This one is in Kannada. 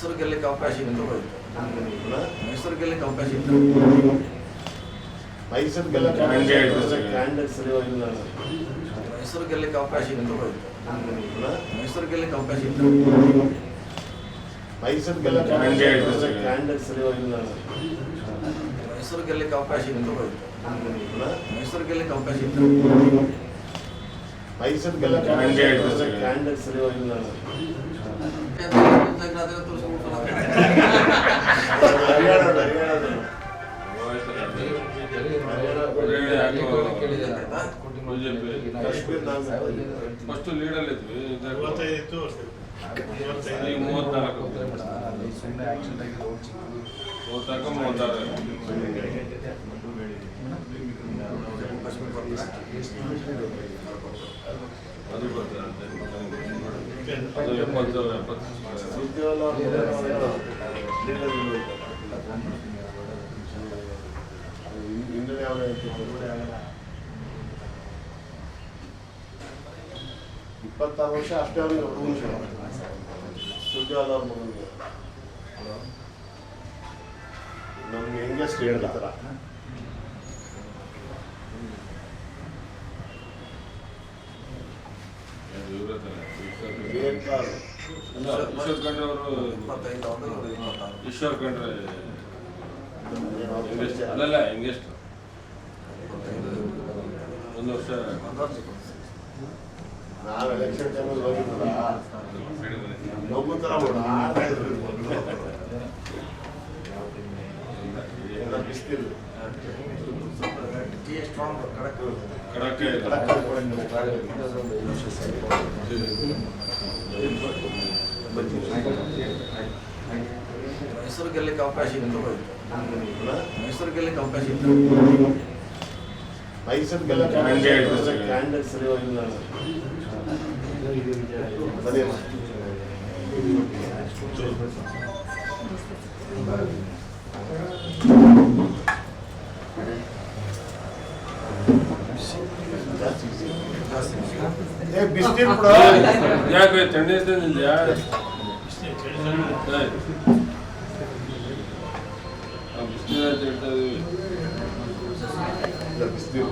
ಮೈಸೂರು ಗೆಲ್ಲಕ್ಕೆ ಅವಕಾಶ ಇತ್ತು? ಮೈಸೂರು ಗೆಲ್ಲಕ್ಕೆ ಅವಕಾಶ ಇತ್ತು. ಮೈಸೂರು ಗೆಲ್ಲಕ್ಕೆ ಮೈಸೂರು ಗೆಲ್ಲಕ್ಕೆ ಅವಕಾಶ ಇತ್ತು? ಮೈಸೂರು ಗೆಲ್ಲಕ್ಕೆ ಅವಕಾಶ ಇತ್ತು. ಮೈಸೂರು ಗೆಲ್ಲಕ್ಕೆ ಮೈಸೂರು ಗೆಲ್ಲಕ್ಕೆ ಅವಕಾಶ ಇತ್ತು? ಮೈಸೂರು ಗೆಲ್ಲಕ್ಕೆ ಅವಕಾಶ ಇತ್ತು. ಮೈಸೂರು ಗೆಲ್ಲಕ್ಕೆ. ಕ್ಯಾಂಡಿಡೇಟ್ ಸರಿ ಹರಿಯಾಣ ಕಾಶ್ಮೀರ ನಾವು ಫಸ್ಟ್ ಲೀಡಲ್ಲಿ ಇದ್ವಿ ಇದಾಗ ಮೂವತ್ತೈದು ಈಗ ಮೂವತ್ನಾಲ್ಕು ಮೂವತ್ನಾಲ್ಕು ಮೂವತ್ತಾರು ಇಪ್ಪತ್ತಾರು ವರ್ಷ ಅಷ್ಟೇ ಅವನಿಗೆ ಹುಡುಗನ ನಮಗೆ ಮಗನಿಗೆ. ನಮ್ಗೆ ಹೆಂಗೆಸ್ಟ್ ಹೇಳ್ತಾರ ಈಶ್ವರ್ ಖಂಡ್ರೆ ಅವರು ಈಶ್ವರ್ ಖಂಡ್ರೆ ಅಲ್ಲಲ್ಲ ಹೆಂಗೆಸ್ಟ್ ಒಂದು ವರ್ಷ ನಾವು ಎಲೆಕ್ಷನ್ ಟೈಮಲ್ಲಿ ಹೋಗಿದ್ನಲ್ಲ ಮಗು ಥರ ಆಡ್ತಾ ಇದ್ರು ಎಲ್ಲ ಬಿಸ್ತಿರು ಟೀ ಸ್ಟ್ರಾಂಗ್ ಕಡಕ್ ಕಡಕ್ಕೆ ಮೈಸೂರು ಗೆಲ್ಲಕ್ಕೆ ಅವಕಾಶ ಇತ್ತು ಹೋಯ್ತು ಮೈಸೂರು ಗೆಲ್ಲಕ್ಕೆ ಅವಕಾಶ ಇತ್ತು ಮೈಸೂರಿಗೆಲ್ಲ ಹಂಗೆ ಹೇಳ್ತಾರೆ ಸರ್. ಕ್ಯಾಂಡಿಡೇಟ್ ಬಿಸ್ತಿರು ಬಿಡು. ಯಾಕೆ ತಣ್ಣೆ ನಿಂದ್ಯಾ ಬಿಸಿಲು ಅಂತ ಹೇಳ್ತಾ ಇದೀವಿ? ಬಿಸ್ತಿರು